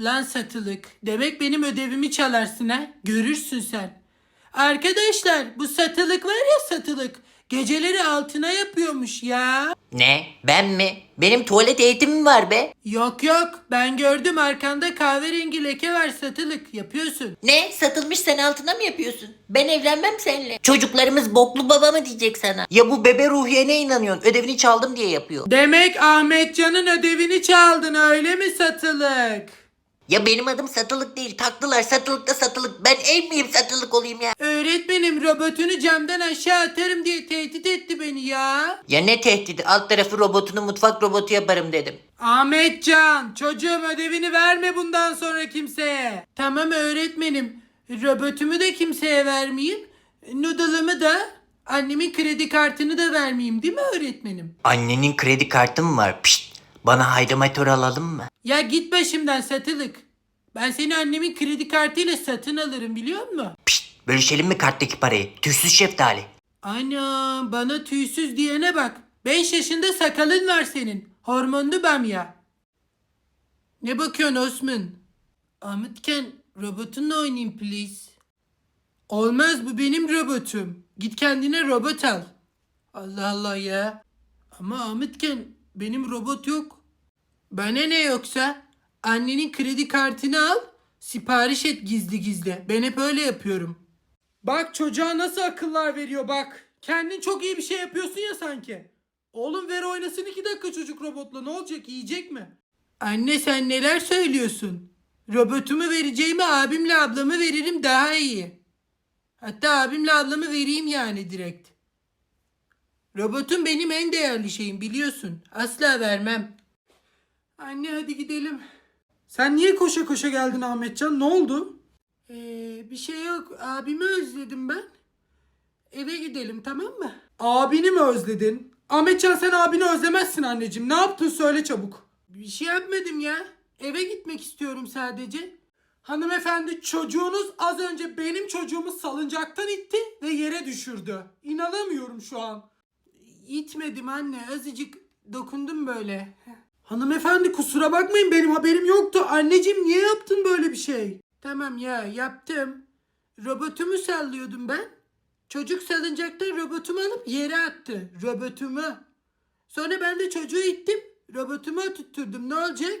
Lan satılık. Demek benim ödevimi çalarsın ha? Görürsün sen. Arkadaşlar bu satılık var ya satılık. Geceleri altına yapıyormuş ya. Ne? Ben mi? Benim tuvalet eğitimim var be. Yok yok ben gördüm arkanda kahverengi leke var satılık yapıyorsun. Ne? Satılmış sen altına mı yapıyorsun? Ben evlenmem seninle. Çocuklarımız boklu baba mı diyecek sana? Ya bu bebe ruhiye ne inanıyorsun? Ödevini çaldım diye yapıyor. Demek Ahmetcan'ın ödevini çaldın öyle mi satılık? Ya benim adım satılık değil. Taktılar satılık da satılık. Ben ev miyim satılık olayım ya? Öğretmenim robotunu camdan aşağı atarım diye tehdit etti beni ya. Ya ne tehdidi? Alt tarafı robotunu mutfak robotu yaparım dedim. Ahmetcan çocuğum ödevini verme bundan sonra kimseye. Tamam öğretmenim. Robotumu da kimseye vermeyeyim. Noodle'ımı da annemin kredi kartını da vermeyeyim değil mi öğretmenim? Annenin kredi kartı mı var? Pişt. Bana haydamatör alalım mı? Ya git başımdan satılık. Ben seni annemin kredi kartıyla satın alırım biliyor musun? Pişt. Bölüşelim mi karttaki parayı? Tüysüz şeftali. Ana bana tüysüz diyene bak. 5 yaşında sakalın var senin. Hormonlu bamya. Ne bakıyorsun Osman? Ahmetken robotunla oynayayım please. Olmaz bu benim robotum. Git kendine robot al. Allah Allah ya. Ama Ahmetken benim robot yok. Bana ne yoksa? Annenin kredi kartını al. Sipariş et gizli gizli. Ben hep öyle yapıyorum. Bak çocuğa nasıl akıllar veriyor bak. Kendin çok iyi bir şey yapıyorsun ya sanki. Oğlum ver oynasın iki dakika çocuk robotla ne olacak yiyecek mi? Anne sen neler söylüyorsun? Robotumu vereceğime abimle ablamı veririm daha iyi. Hatta abimle ablamı vereyim yani direkt. Robotum benim en değerli şeyim biliyorsun. Asla vermem. Anne hadi gidelim. Sen niye koşa koşa geldin Ahmetcan? Ne oldu? Ee, bir şey yok. Abimi özledim ben. Eve gidelim tamam mı? Abini mi özledin? Ahmetcan sen abini özlemezsin anneciğim. Ne yaptın söyle çabuk. Bir şey yapmadım ya. Eve gitmek istiyorum sadece. Hanımefendi çocuğunuz az önce benim çocuğumu salıncaktan itti ve yere düşürdü. İnanamıyorum şu an. İtmedim anne. Azıcık dokundum böyle. Hanımefendi kusura bakmayın benim haberim yoktu. Anneciğim niye yaptın böyle bir şey? Tamam ya yaptım. Robotumu sallıyordum ben. Çocuk salıncaktan robotumu alıp yere attı. Robotumu. Sonra ben de çocuğu ittim. Robotumu tutturdum. Ne olacak?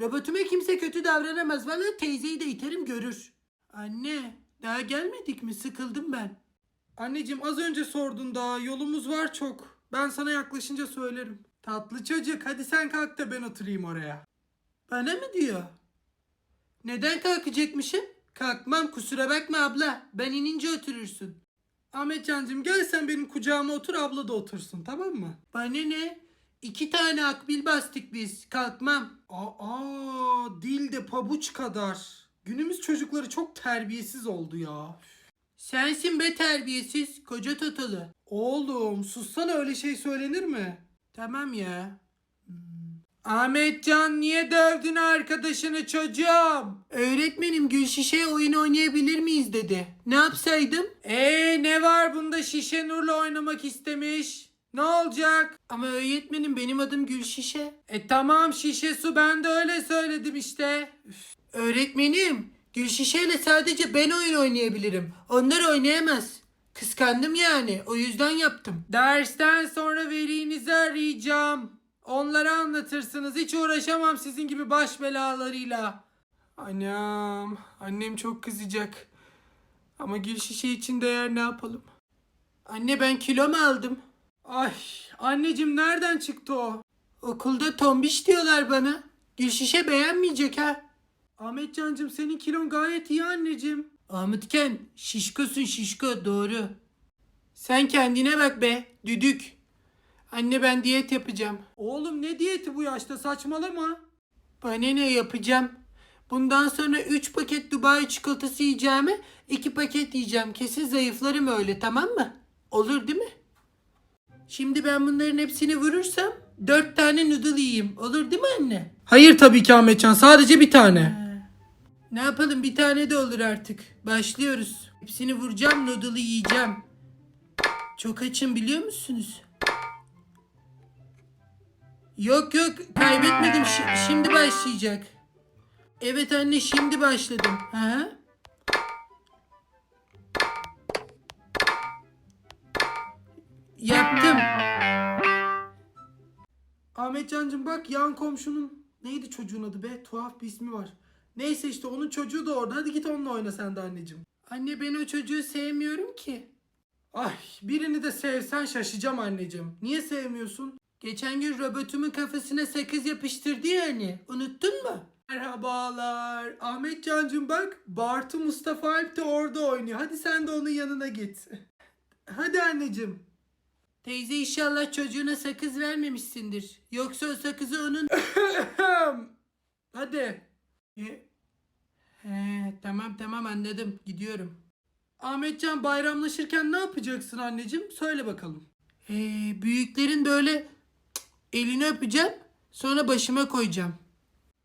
Robotuma kimse kötü davranamaz. Valla teyzeyi de iterim görür. Anne daha gelmedik mi? Sıkıldım ben. Anneciğim az önce sordun daha. Yolumuz var çok. Ben sana yaklaşınca söylerim. Tatlı çocuk hadi sen kalk da ben oturayım oraya. Bana mı diyor? Neden kalkacakmışım? Kalkmam kusura bakma abla. Ben inince oturursun. Ahmetcancığım gel sen benim kucağıma otur abla da otursun tamam mı? Bana ne? İki tane akbil bastık biz. Kalkmam. Aa, dil de pabuç kadar. Günümüz çocukları çok terbiyesiz oldu ya. Sensin be terbiyesiz koca tatalı. Oğlum sussana öyle şey söylenir mi? Tamam ya. Hmm. Ahmetcan niye dövdün arkadaşını çocuğum? Öğretmenim gül şişe oyun oynayabilir miyiz dedi. Ne yapsaydım? Ee ne var bunda şişe Nur'la oynamak istemiş. Ne olacak? Ama öğretmenim benim adım Gül Şişe. E tamam şişe su ben de öyle söyledim işte. Üf. Öğretmenim Gül Şişe'yle sadece ben oyun oynayabilirim. Onlar oynayamaz. Kıskandım yani o yüzden yaptım. Dersten sonra velinizi arayacağım. Onlara anlatırsınız. Hiç uğraşamam sizin gibi baş belalarıyla. Annem, annem çok kızacak. Ama Gül Şişe için değer ne yapalım? Anne ben kilo mu aldım? Ay anneciğim nereden çıktı o? Okulda tombiş diyorlar bana. Gül şişe beğenmeyecek ha. Ahmetcancığım senin kilon gayet iyi anneciğim. Ahmetken şişkosun şişko doğru. Sen kendine bak be düdük. Anne ben diyet yapacağım. Oğlum ne diyeti bu yaşta saçmalama. Bana ne yapacağım? Bundan sonra 3 paket Dubai çikolatası yiyeceğime 2 paket yiyeceğim. Kesin zayıflarım öyle tamam mı? Olur değil mi? Şimdi ben bunların hepsini vurursam dört tane noodle yiyeyim. Olur değil mi anne? Hayır tabii ki Ahmetcan. Sadece bir tane. Ne yapalım bir tane de olur artık. Başlıyoruz. Hepsini vuracağım noodle'ı yiyeceğim. Çok açım biliyor musunuz? Yok yok kaybetmedim Şi- şimdi başlayacak. Evet anne şimdi başladım. Hı. Yaptım. Ahmetcancığım bak yan komşunun neydi çocuğun adı be? Tuhaf bir ismi var. Neyse işte onun çocuğu da orada. Hadi git onunla oyna sen de anneciğim. Anne ben o çocuğu sevmiyorum ki. Ay birini de sevsen şaşacağım anneciğim. Niye sevmiyorsun? Geçen gün robotumun kafasına sakız yapıştırdı ya hani. Unuttun mu? Merhabalar. Ahmet Cancım bak. Bartu Mustafa Alp de orada oynuyor. Hadi sen de onun yanına git. Hadi anneciğim. Teyze inşallah çocuğuna sakız vermemişsindir. Yoksa o sakızı onun... Hadi. E, He, tamam tamam anladım. Gidiyorum. Ahmetcan bayramlaşırken ne yapacaksın anneciğim? Söyle bakalım. Ee, büyüklerin böyle elini öpeceğim. Sonra başıma koyacağım.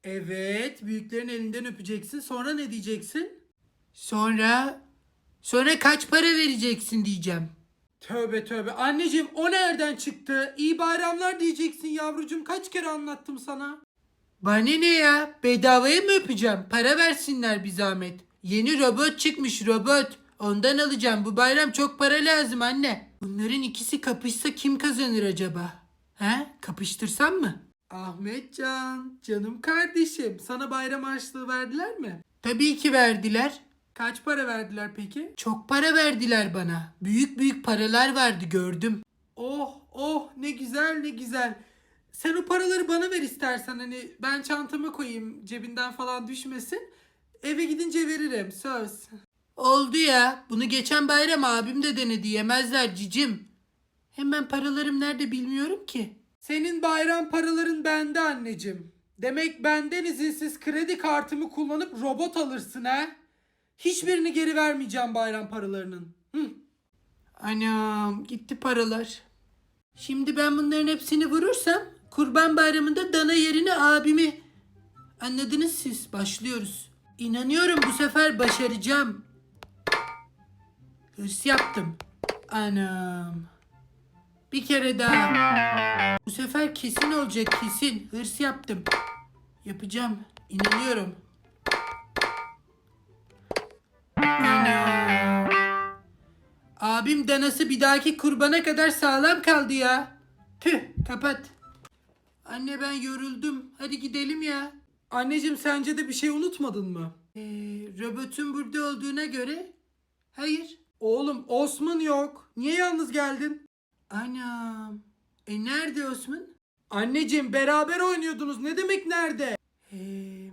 Evet. Büyüklerin elinden öpeceksin. Sonra ne diyeceksin? Sonra... Sonra kaç para vereceksin diyeceğim. Tövbe tövbe. Anneciğim o nereden çıktı? İyi bayramlar diyeceksin yavrucuğum. Kaç kere anlattım sana? Bana ne ya? Bedavaya mı öpeceğim? Para versinler bir zahmet. Yeni robot çıkmış robot. Ondan alacağım. Bu bayram çok para lazım anne. Bunların ikisi kapışsa kim kazanır acaba? He? Kapıştırsam mı? Ahmetcan, canım kardeşim. Sana bayram harçlığı verdiler mi? Tabii ki verdiler. Kaç para verdiler peki? Çok para verdiler bana. Büyük büyük paralar vardı gördüm. Oh oh ne güzel ne güzel. Sen o paraları bana ver istersen hani ben çantama koyayım cebinden falan düşmesin. Eve gidince veririm söz. Oldu ya. Bunu geçen bayram abim de denedi yemezler cicim. Hemen paralarım nerede bilmiyorum ki. Senin bayram paraların bende anneciğim. Demek benden izinsiz kredi kartımı kullanıp robot alırsın ha? Hiçbirini geri vermeyeceğim bayram paralarının. Hı. Anam gitti paralar. Şimdi ben bunların hepsini vurursam kurban bayramında dana yerine abimi. Anladınız siz. Başlıyoruz. İnanıyorum bu sefer başaracağım. Hırs yaptım. Anam. Bir kere daha. Bu sefer kesin olacak kesin. Hırs yaptım. Yapacağım. İnanıyorum. Abim danası bir dahaki kurbana kadar sağlam kaldı ya. Tüh kapat. Anne ben yoruldum. Hadi gidelim ya. Anneciğim sence de bir şey unutmadın mı? Ee, robotun burada olduğuna göre hayır. Oğlum Osman yok. Niye yalnız geldin? Anam. E nerede Osman? Anneciğim beraber oynuyordunuz. Ne demek nerede? Ee,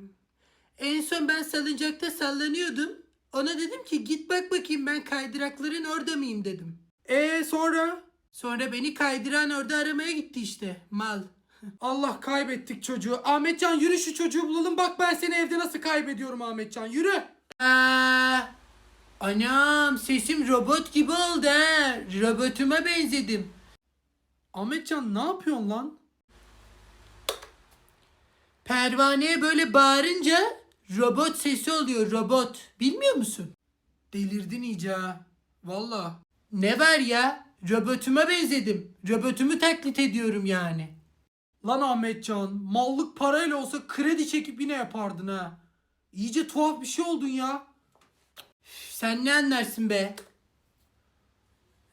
en son ben salıncakta sallanıyordum. Ona dedim ki git bak bakayım ben kaydırakların orada mıyım dedim. E sonra? Sonra beni kaydıran orada aramaya gitti işte. Mal. Allah kaybettik çocuğu. Ahmetcan yürü şu çocuğu bulalım. Bak ben seni evde nasıl kaybediyorum Ahmetcan. Yürü. Aa, anam sesim robot gibi oldu ha. Robotuma benzedim. Ahmetcan ne yapıyorsun lan? Pervaneye böyle bağırınca robot sesi oluyor robot. Bilmiyor musun? Delirdin iyice. Valla. Ne var ya? Robotuma benzedim. Robotumu taklit ediyorum yani. Lan Ahmetcan mallık parayla olsa kredi çekip yine yapardın ha. İyice tuhaf bir şey oldun ya. Sen ne anlarsın be?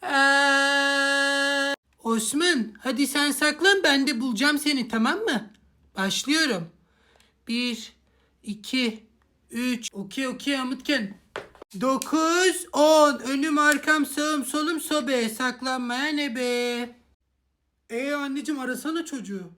Aa, Osman hadi sen saklan ben de bulacağım seni tamam mı? Başlıyorum. Bir, iki, üç. Okey okey Amıtken. Dokuz, on. Önüm arkam sağım solum sobe. Saklanmaya ne be? Ee anneciğim arasana çocuğu.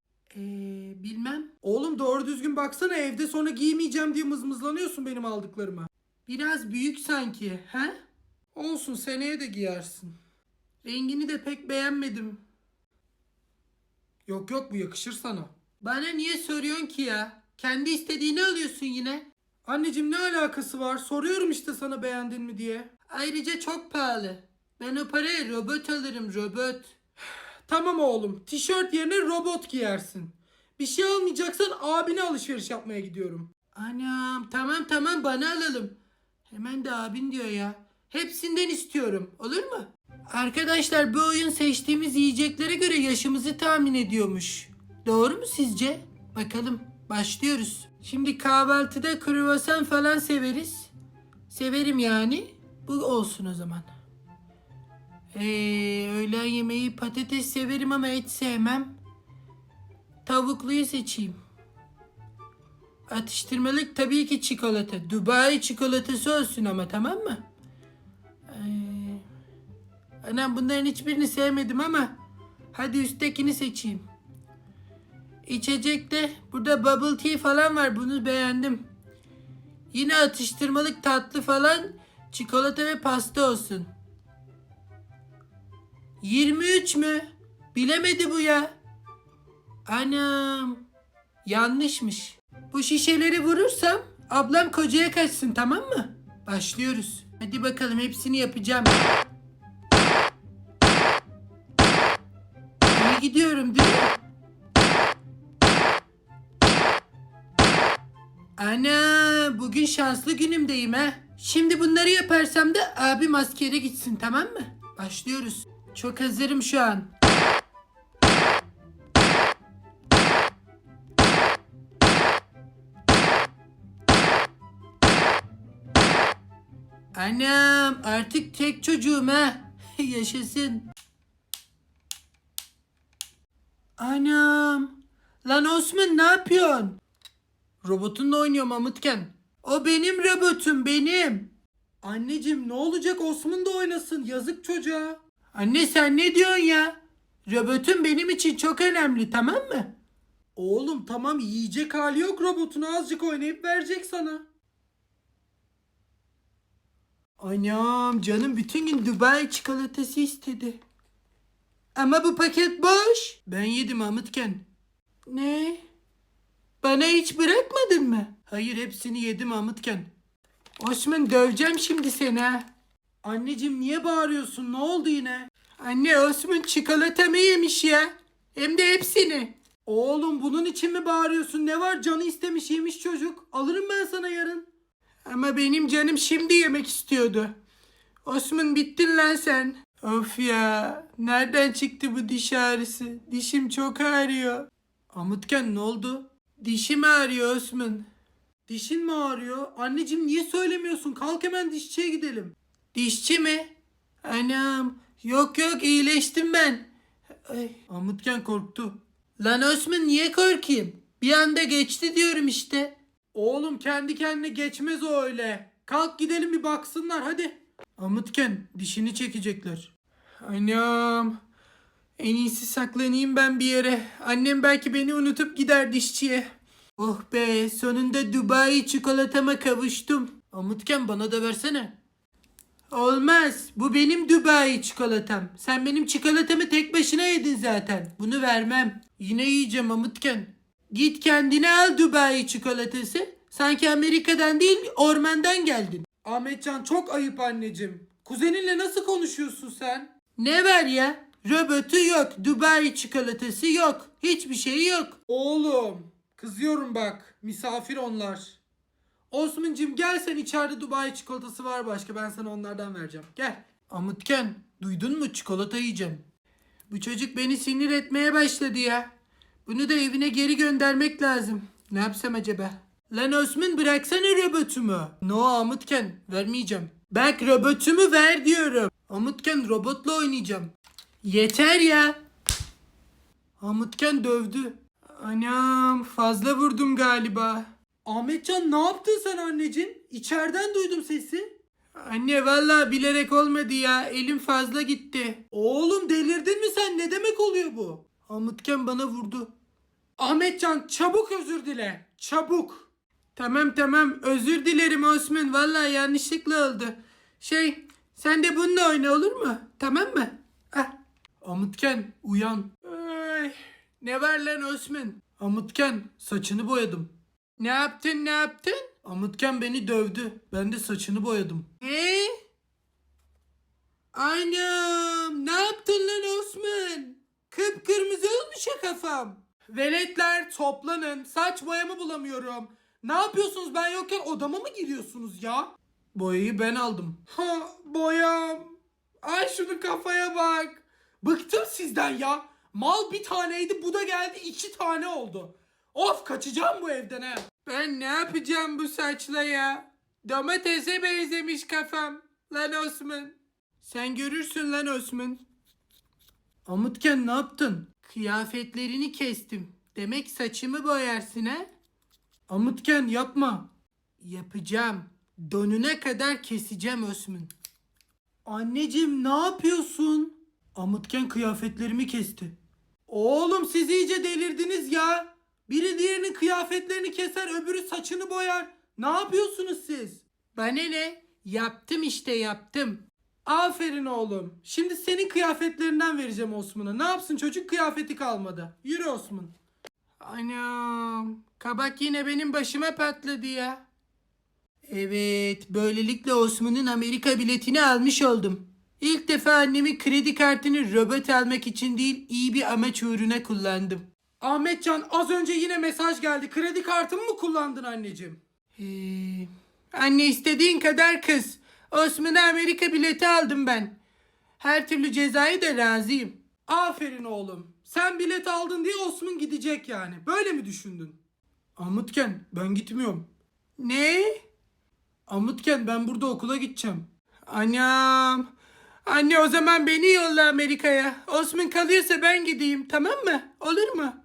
Eee bilmem. Oğlum doğru düzgün baksana evde sonra giymeyeceğim diye mızmızlanıyorsun benim aldıklarıma. Biraz büyük sanki he? Olsun seneye de giyersin. Rengini de pek beğenmedim. Yok yok bu yakışır sana. Bana niye soruyorsun ki ya? Kendi istediğini alıyorsun yine. Anneciğim ne alakası var? Soruyorum işte sana beğendin mi diye. Ayrıca çok pahalı. Ben o paraya robot alırım robot. tamam oğlum. Tişört yerine robot giyersin. Bir şey almayacaksan abine alışveriş yapmaya gidiyorum. Anam tamam tamam bana alalım. Hemen de abin diyor ya. Hepsinden istiyorum. Olur mu? Arkadaşlar bu oyun seçtiğimiz yiyeceklere göre yaşımızı tahmin ediyormuş. Doğru mu sizce? Bakalım. Başlıyoruz. Şimdi kahvaltıda kruvasan falan severiz. Severim yani. Bu olsun o zaman. Ee, öğlen yemeği patates severim ama et sevmem. Tavukluyu seçeyim. Atıştırmalık tabii ki çikolata. Dubai çikolatası olsun ama tamam mı? Ee, anam bunların hiçbirini sevmedim ama hadi üsttekini seçeyim. İçecekte burada bubble tea falan var. Bunu beğendim. Yine atıştırmalık tatlı falan çikolata ve pasta olsun. 23 mü? Bilemedi bu ya. Anam. Yanlışmış. Bu şişeleri vurursam ablam kocaya kaçsın tamam mı? Başlıyoruz. Hadi bakalım hepsini yapacağım. İyi gidiyorum değil? Ana bugün şanslı günümdeyim ha. Şimdi bunları yaparsam da abim askere gitsin tamam mı? Başlıyoruz. Çok hazırım şu an. Anam artık tek çocuğum ha. Yaşasın. Anam. Lan Osman ne yapıyorsun? Robotunla oynuyor Mamutken. O benim robotum benim. Anneciğim ne olacak Osman da oynasın yazık çocuğa. Anne sen ne diyorsun ya? Robotun benim için çok önemli tamam mı? Oğlum tamam yiyecek hali yok robotunu azıcık oynayıp verecek sana. Anam canım bütün gün Dubai çikolatası istedi. Ama bu paket boş. Ben yedim Mahmutken. Ne? Bana hiç bırakmadın mı? Hayır hepsini yedim Mahmutken. Osman döveceğim şimdi seni ha. Anneciğim niye bağırıyorsun? Ne oldu yine? Anne Osman çikolatamı yemiş ya. Hem de hepsini. Oğlum bunun için mi bağırıyorsun? Ne var canı istemiş yemiş çocuk. Alırım ben sana yarın. Ama benim canım şimdi yemek istiyordu. Osman bittin lan sen. Of ya. Nereden çıktı bu diş ağrısı? Dişim çok ağrıyor. Amutken ne oldu? Dişim ağrıyor Osman. Dişin mi ağrıyor? Anneciğim niye söylemiyorsun? Kalk hemen dişçiye gidelim. Dişçi mi? Anam. Yok yok iyileştim ben. Ay, Amutken korktu. Lan Osman niye korkayım? Bir anda geçti diyorum işte. Oğlum kendi kendine geçmez o öyle. Kalk gidelim bir baksınlar hadi. Amutken dişini çekecekler. Anam. En iyisi saklanayım ben bir yere. Annem belki beni unutup gider dişçiye. Oh be sonunda Dubai çikolatama kavuştum. Amutken bana da versene. Olmaz. Bu benim Dubai çikolatam. Sen benim çikolatamı tek başına yedin zaten. Bunu vermem. Yine yiyeceğim Amutken. Git kendine al Dubai çikolatası. Sanki Amerika'dan değil ormandan geldin. Ahmetcan çok ayıp anneciğim. Kuzeninle nasıl konuşuyorsun sen? Ne var ya? Robotu yok. Dubai çikolatası yok. Hiçbir şey yok. Oğlum. Kızıyorum bak. Misafir onlar. Osman'cığım gel sen içeride Dubai çikolatası var başka. Ben sana onlardan vereceğim. Gel. Amutken duydun mu çikolata yiyeceğim. Bu çocuk beni sinir etmeye başladı ya. Bunu da evine geri göndermek lazım. Ne yapsam acaba? Lan Osman bıraksana robotumu. No Amutken vermeyeceğim. Bak robotumu ver diyorum. Amutken robotla oynayacağım. Yeter ya. Amutken dövdü. Anam fazla vurdum galiba. Ahmetcan ne yaptın sen anneciğim? İçeriden duydum sesi. Anne vallahi bilerek olmadı ya. Elim fazla gitti. Oğlum delirdin mi sen? Ne demek oluyor bu? Amutken bana vurdu. Ahmetcan çabuk özür dile. Çabuk. Tamam tamam özür dilerim Osman. Vallahi yanlışlıkla oldu. Şey sen de bununla oyna olur mu? Tamam mı? Ah. Amutken uyan. Ay, ne var lan Osman? Amutken saçını boyadım. Ne yaptın ne yaptın? Amutken beni dövdü. Ben de saçını boyadım. Ne? Anam ne yaptın lan Osman? Kıpkırmızı olmuş ya kafam. Veletler toplanın. Saç boyamı bulamıyorum. Ne yapıyorsunuz ben yokken odama mı giriyorsunuz ya? Boyayı ben aldım. Ha boyam. Ay şunu kafaya bak. Bıktım sizden ya. Mal bir taneydi bu da geldi iki tane oldu. Of kaçacağım bu evden ha. Ben ne yapacağım bu saçla ya? Domatese benzemiş kafam. Lan Osman. Sen görürsün lan Osman. Amutken ne yaptın? Kıyafetlerini kestim. Demek saçımı boyarsın ha? Amutken yapma. Yapacağım. Donuna kadar keseceğim Osman. Anneciğim ne yapıyorsun? Amutken kıyafetlerimi kesti. Oğlum siz iyice delirdiniz ya. Biri diğerinin kıyafetlerini keser öbürü saçını boyar. Ne yapıyorsunuz siz? Bana ne? Yaptım işte yaptım. Aferin oğlum. Şimdi senin kıyafetlerinden vereceğim Osman'a. Ne yapsın çocuk kıyafeti kalmadı. Yürü Osman. Anam. Kabak yine benim başıma patladı ya. Evet, böylelikle Osman'ın Amerika biletini almış oldum. İlk defa annemin kredi kartını robot almak için değil, iyi bir amaç uğruna kullandım. Ahmetcan az önce yine mesaj geldi. Kredi kartımı mı kullandın anneciğim? Ee, anne istediğin kadar kız. Osman'a Amerika bileti aldım ben. Her türlü cezayı da razıyım. Aferin oğlum. Sen bilet aldın diye Osman gidecek yani. Böyle mi düşündün? Amutken ben gitmiyorum. Ne? Amutken ben burada okula gideceğim. Anam. Anne o zaman beni yolla Amerika'ya. Osman kalıyorsa ben gideyim tamam mı? Olur mu?